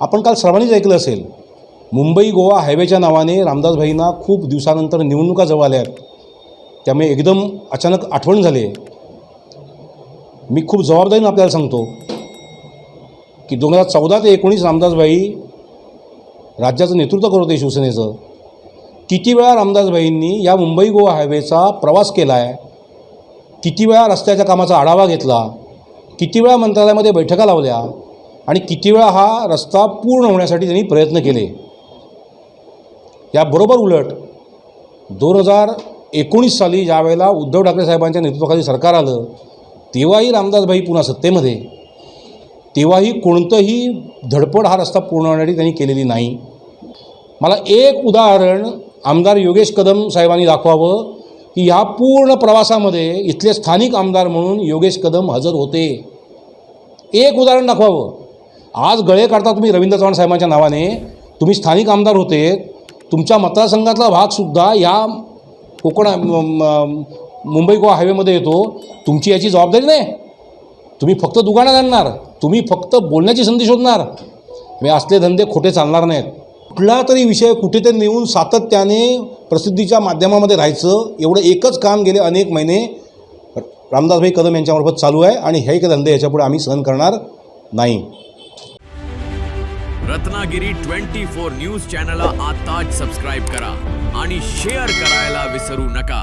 आपण काल सर्वांनीच ऐकलं असेल मुंबई गोवा हायवेच्या नावाने रामदासभाईंना खूप दिवसानंतर निवडणुका जवळ आल्या आहेत. त्यामुळे एकदम अचानक आठवण झाली आहे. मी खूप जबाबदारीनं आपल्याला सांगतो की दोन हजार चौदा ते एकोणीस रामदासभाई राज्याचं नेतृत्व करत होते शिवसेनेचं. किती वेळा रामदासभाईंनी या मुंबई गोवा हायवेचा प्रवास केला आहे किती वेळा रस्त्याच्या कामाचा आढावा घेतला किती वेळा मंत्रालयामध्ये बैठका लावल्या आणि किती वेळा हा रस्ता पूर्ण होण्यासाठी त्यांनी प्रयत्न केले. याबरोबर उलट दोन हजार एकोणीस साली ज्यावेळेला उद्धव ठाकरे साहेबांच्या नेतृत्वाखाली सरकार आलं तेव्हाही रामदासभाई पुन्हा सत्तेमध्ये. तेव्हाही कोणतंही धडपड हा रस्ता पूर्ण होण्यासाठी त्यांनी केलेली नाही. मला एक उदाहरण आमदार योगेश कदम साहेबांनी दाखवावं की ह्या पूर्ण प्रवासामध्ये इथले स्थानिक आमदार म्हणून योगेश कदम हजर होते. एक उदाहरण दाखवावं. आज गळे काढता तुम्ही रवींद्र चव्हाण साहेबांच्या नावाने. तुम्ही स्थानिक आमदार होते. तुमच्या मतदारसंघातला भागसुद्धा या कोकण म- मुंबई गोवा हायवेमध्ये येतो. तुमची याची जबाबदारी नाही. तुम्ही फक्त दुकानात आणणार तुम्ही फक्त बोलण्याची संधी शोधणार. हे असले धंदे खोटे चालणार नाहीत. कुठला तरी विषय कुठेतरी नेऊन सातत्याने प्रसिद्धीच्या माध्यमामध्ये राहायचं. एवढं एकच काम गेले अनेक महिने. रामदासभाई कदम यांच्यामार्फत चालू आहे आणि हे एक धंदे याच्यापुढे आम्ही सहन करणार नाही. रत्नागिरी ट्वेंटी फोर न्यूज चॅनलला आताच सबस्क्राईब करा आणि शेअर करायला विसरू नका.